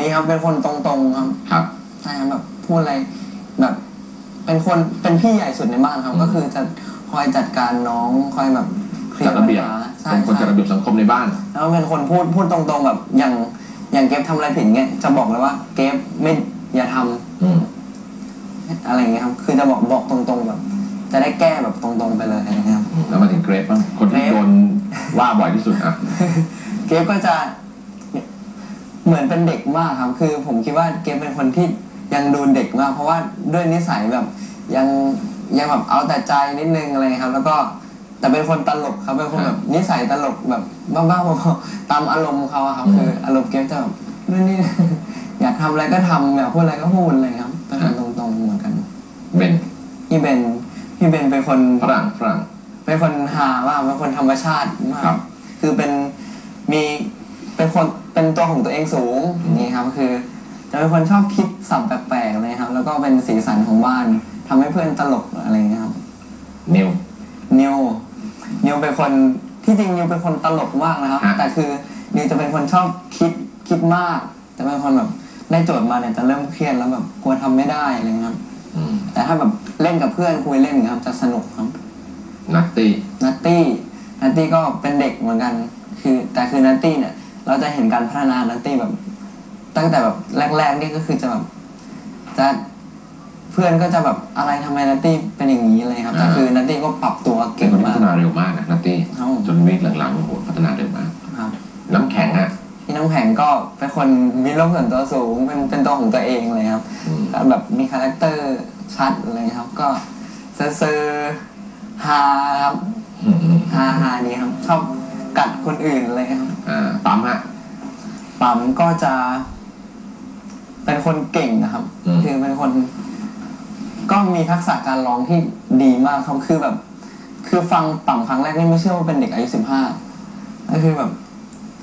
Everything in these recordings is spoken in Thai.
ดีครับเป็นคนตรงๆครับครับ ใช่ครับแบบพูดอะไรแบบ เป็นคนเป็นพี่ใหญ่สุดในบ้านครับอืมก็คือจะคอยจัดการน้องคอยแบบเคลียจัดร์ระเบียบปัญหาใช่เป็นคนจัดใช่ระเบียบสังคมในบ้าน แล้วเป็นคนพูดพูดตรงๆแบบอย่างอย่างเก็บทำอะไรผิดเงี้ยจะบอกเลยว่าเก็บไม่อย่าทำอืมอะไรเงี้ยครับ คือจะบอกบอกตรงๆแบบ จะได้แก้แบบตรงๆไปเลยอะไรเงี้ยครับ แล้วมาถึงเกรฟบ้างคนที่เกรฟ โดนว่าบ่อยที่สุดอะ เกฟก็จะ เหมือนเป็นเด็กมากครับ คือผมคิดว่าเกฟเป็นคนที่ยังดูเด็กมาก เพราะว่าด้วยนิสัยแบบยังยังแบบเอาแต่ใจนิดนึงอะไรครับ แล้วก็แต่เป็นคนตลกครับเป็นคนแบบนิสัยตลกแบบบ้าๆบอๆตามอารมณ์เขาอะครับอืมคืออารมณ์เกฟจะแบบนู่นนี่อยากทำอะไรก็ทำอยากพูดอะไรก็พูดอะไรครับเป็นคนตรงๆเหมือนกันเบนพี่เบนพี่เบนเป็นคนฝรั่งฝรั่งเป็นคนหามากเป็นคนธรรมชาติมากครับคือเป็นมีเป็นคน เป็นตัวของตัวเองสูงอย่างนี้ครับคือจะเป็นคนชอบคิดสับแปลกๆเลยครับ แล้วก็เป็นสีสันของบ้านทำให้เพื่อนตลกอะไรอย่างเงี้ยครับนิวนิวนิวเป็นคนที่จริงนิวเป็นคนตลกมากนะครับฮะแต่คือนิวจะเป็นคนชอบคิดคิดมาก จะเป็นคนแบบได้โจทย์มาเนี่ยจะเริ่มเครียดแล้วแบบกลัวทำไม่ได้อะไรเงี้ยครับอืมแต่ถ้าแบบเล่นกับเพื่อนคุยเล่นอย่างเงี้ยครับ จะสนุกครับ นัตตี้นัตตี้นัตตี้ก็เป็นเด็กเหมือนกัน คือแต่คือนัตตี้เนี่ย เราจะเห็นการพัฒนานัตตี้แบบ ตั้งแต่แบบแรก ๆ นี่ก็คือจะแบบจะเพื่อนก็จะแบบอะไรทำไมนัตตี้เป็นอย่างนี้อะไรครับแต่คือนัตตี้ก็ปรับตัวเป็เก่นงคนที่มาพักฒนาเร็วมากนะนัตตี้ครับผมจนวีคหลังๆโอ้โหพัฒนาเร็วมากครับน้ำแข็งอะพี่น้ำแข็งก็เป็นคนมีโลกส่วนตัวสูงเป็นเป็นตัวของตัวเองเลยครับอืมแล้วแบบมีคาแรคเตอร์ชัดอะไรครับ ก็เซอร์เซอร์ฮาครับอืมอืมฮาฮาดีครับชอบ กัดคนอื่นเลยครับอ่าปั๊มฮะ ปั๊มก็จะ เป็นคนเก่งนะครับ อืม คือเป็นคน ก็มีทักษะการร้องที่ดีมากครับคือแบบ คือฟังปั๊มครั้งแรกนี่ไม่เชื่อว่าเป็นเด็กอายุสิบห้าก็คือแบบ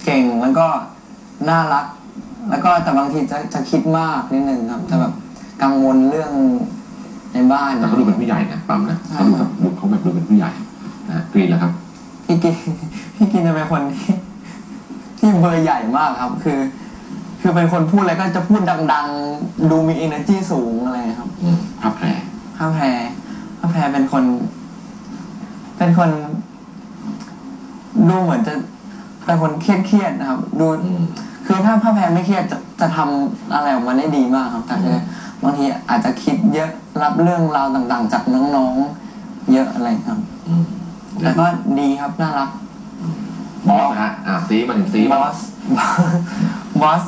เก่งแล้วก็น่ารัก แล้วก็แต่บางทีจะจะคิดมากนิดนึงครับจะแบบกังวลเรื่องในบ้านแต่เขาดูเป็นผู้ใหญ่นะปั๊มนะใช่เขาดูแบบดูเขาแบบดูเป็นผู้ใหญ่นะกรีนแล้วครับ พี่กิน พี่กินจะเป็นคนที่ที่เบอร์ใหญ่มากครับ คือ คือเป็นคนพูดอะไรก็จะพูดดัง ๆ ดูมี energy สูงอะไรครับอืมภาพแผลพระแพรพระแพรเป็นคน เป็นคน ดูเหมือนจะเป็นคนเครียดเครียดๆนะครับ ดู อืม คือถ้าพระแพรไม่เครียดจะจะทำอะไรออกมาได้ดีมากครับ แต่คือบางทีอาจจะคิดเยอะรับเรื่องราวต่างๆ จากน้องๆเยอะอะไรครับ อืมแต่ก็ดีครับน่ารัก บอสนะฮะอ่าซีมาถึงซีบอสบอส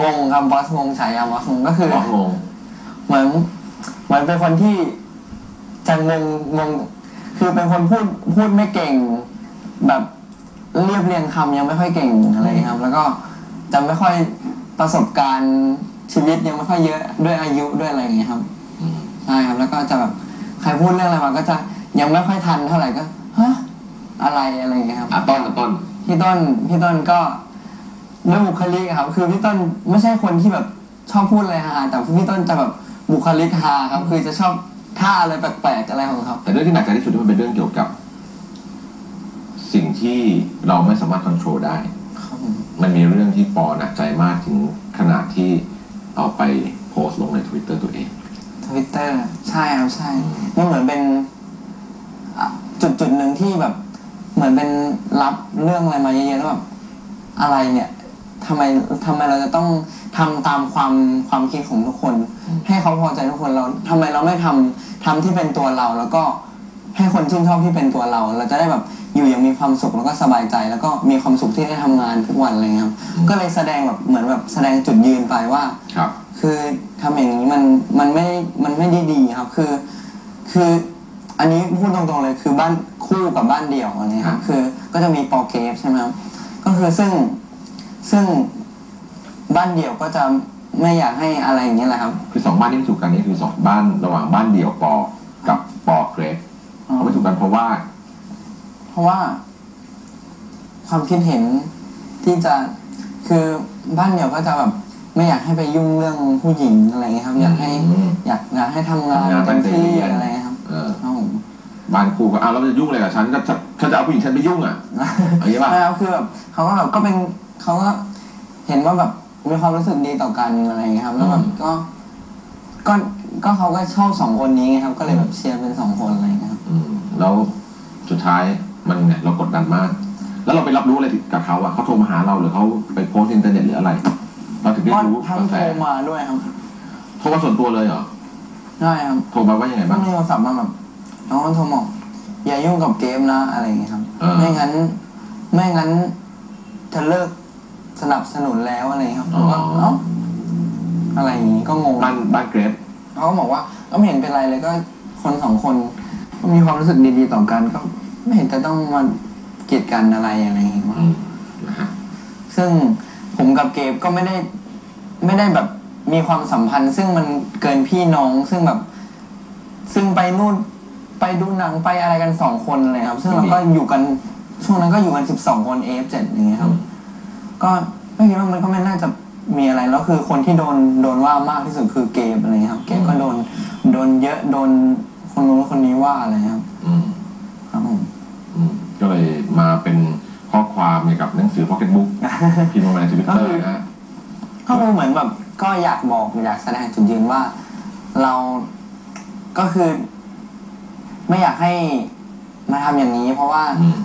งงครับบอสงงฉายาบอสงงก็คือบอสงงเหมือนเหมือนเป็นคนที่จะงงงงคือเป็นคนพูดพูดไม่เก่ง แบบเรียบเรียงคำยังไม่ค่อยเก่งอะไรครับ แล้วก็จะไม่ค่อยประสบการณ์ชีวิตยังไม่ค่อยเยอะด้วยอายุด้วยอะไรอย่างเงี้ยครับอืมใช่ครับแล้วก็จะแบบใครพูดเรื่องอะไรมาก็จะยังไม่ค่อยทันเท่าไหร่ก็ฮะ อะไรอะไรอย่างเงี้ยครับ อะต้นอะต้น พี่ต้นพี่ต้นก็ด้วยบุคลิกอะครับ คือพี่ต้นไม่ใช่คนที่แบบชอบพูดอะไรฮาแต่พี่ต้นจะแบบบุคลิกฮาครับ คือจะชอบท่าอะไรแปลกๆอะไรของเขาแต่เรื่องที่หนักใจที่สุดที่มันเป็นเรื่องเกี่ยวกับ สิ่งที่เราไม่สามารถควบคุมได้ ครับผมมันมีเรื่องที่ปอหนักใจมากถึงขนาดที่เอาไปโพสต์ลงในทวิตเตอร์ตัวเอง ทวิตเตอร์ใช่ครับใช่มันเหมือนเป็นอะจุดจุดหนึ่งที่แบบเห มือนเป็นรับเรื่องอะไรมาเยอะๆแล้วแบบอะไรเนี่ยทำไมทำไมเราจะต้องทำตามความความคิดของทุกคน ให้เขาพอใจทุกคนเราทำไมเราไม่ทำทำที่เป็นตัวเรา แล้วก็ให้คนชื่นชอบที่เป็นตัวเรา เราจะได้แบบอยู่อย่างมีความสุขแล้วก็สบายใจ แล้วก็มีความสุขที่ได้ทำงานทุกวันอะไรเงี้ยครับอืมก็เลยแสดงแบบเหมือนแบบแสดงจุดยืนไปว่าครับ คือทำอย่างนี้มันมันไม่มันไม่ได้ดีครับ คือ คืออันนี้พูดตรงๆเลยคือบ้าน คู่กับบ้านเดี่ยวอะไรเงี้ยครับคือก็จะมีปอเกฟใช่ไหมครับก็คือซึ่งซึ่งบ้านเดี่ยวก็จะไม่อยากให้อะไรอย่างเงี้ยแหละครับ คือสองบ้านที่ไม่ถูกกันนี่คือสองบ้านระหว่างบ้านเดี่ยวปอกับปอเกรฟเขาไม่ถูกกันเพราะว่า เพราะว่า ความคิดเห็นที่จะคือบ้านเดี่ยวก็จะแบบไม่อยากให้ไปยุ่งเรื่องผู้หญิงอะไรเงี้ยครับ อยากให้อืมอยากอยากให้ทำงานทำงานเต็มที่ตั้งใจเรียนอะไรเงี้ยครับเออครับผม บ้านคู่ก็อ้าวแล้วมันจะยุ่งอะไรกับฉันก็ฉันเขาจะเอาผู้หญิงฉันไปยุ่งอะอย่างนี้ป่ะใช่ครับคือแบบเขาก็แบบก็เป็นเขาก็เห็นว่าแบบมีความรู้สึกดีต่อกันอะไรอย่างเงี้ยครับแล้วแบบก็ก็ก็เขาก็ชอบสองคนนี้ไงครับ ก็เลยแบบเชียร์เป็นสองคนอะไรอย่างเงี้ยครับอืมแล้วสุดท้ายมันเนี่ยเรากดดันมาก แล้วเราไปรับรู้อะไรกับเขาอะเขาโทรมาหาเราหรือเขาไปโพสต์อินเทอร์เน็ตหรืออะไรเราถึงได้ก็รู้ทั้งกระแสโทรมาด้วยครับโทรมาส่วนตัวเลยเหรอใช่ครับโทรมาว่ายังไงต้บ้าองงโทรศัพท์มาแบบ น้องโทรบอกอย่ายุ่งกับเกมนะอะไรอย่างเงี้ยครับเออไม่งั้น ไม่งั้นจะเลิกสนับสนุนแล้วอะไรอย่างเงี้ยครับผมก็เอ้าอะไรอย่างงี้ก็งง บ้านบ้านเกรฟเขาก็บอกว่าก็ไม่เห็นเป็นไรเลยก็คนสองคนก็มีความรู้สึกดีๆต่อกันก็ไม่เห็นจะต้องมาเกลียดกันอะไรอะไรอย่างเงี้ยอืมนะฮะซึ่งผมกับเกฟก็ไม่ได้ไม่ได้แบบมีความสัมพันธ์ ซึ่งมันเกินพี่น้องซึ่งแบบ ซึ่งไปนู่น ไปดูหนังไปอะไรกันสองคนเลยครับ ซึ่งเราก็อยู่กันช่วงนั้นก็อยู่กันสิบสองคนเอฟเจ็ดอย่างเงี้ยครับ ก็ไม่คิดว่ามันก็ไม่น่าจะมีอะไรแล้วคือคนที่โดนโดนว่ามากที่สุดคือเกมอะไรเงี้ยครับ เกมก็โดนโดนเยอะโดนคนนู้นคนนี้ว่าอะไรครับอืมครับผมอืมก็เลยมาเป็นข้อความเกี่ยวกับหนังสือ Pocket Book พิมพ์ลงมาในทวิตเตอร์นะฮะก็คือเหมือนแบบก็อยากบอกอยากแสดงจุดยืนว่า เราก็คือ ไม่อยากให้มาทำอย่างนี้ เพราะว่าอืม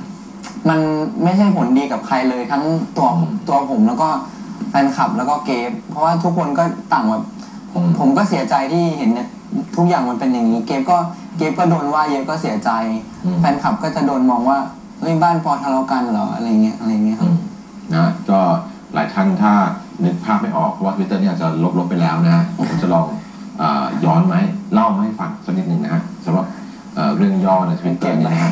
มันไม่ใช่ผลดีกับใครเลยทั้งตัวอืมตัวผมแล้วก็แฟนคลับแล้วก็เกฟเพราะว่าทุกคนก็ต่างแบบผมอืมผมก็เสียใจที่เห็นเนี่ยทุกอย่างมันเป็นอย่างนี้ เกฟก็เกฟก็โดนว่าเยอะก็เสียใจอืมแฟนคลับก็จะโดนมองว่าเฮ้ยบ้านปอทะเลาะกันเหรออะไรเงี้ยอะไรเงี้ยคอืรับมนะก็หลายท่านถ้านึกภาพไม่ออกเพราะว่าทวิตเตอร์เนี่ยอาจจะลบๆไปแล้วนะฮะผมจะลองเอ่อย้อนไหมาให้เล่ามาให้ฟังสักนิดหนึ่งนะฮะสำหรับ เอ่อเรื่องย่อในทวิตเตอร์นี่นะฮะ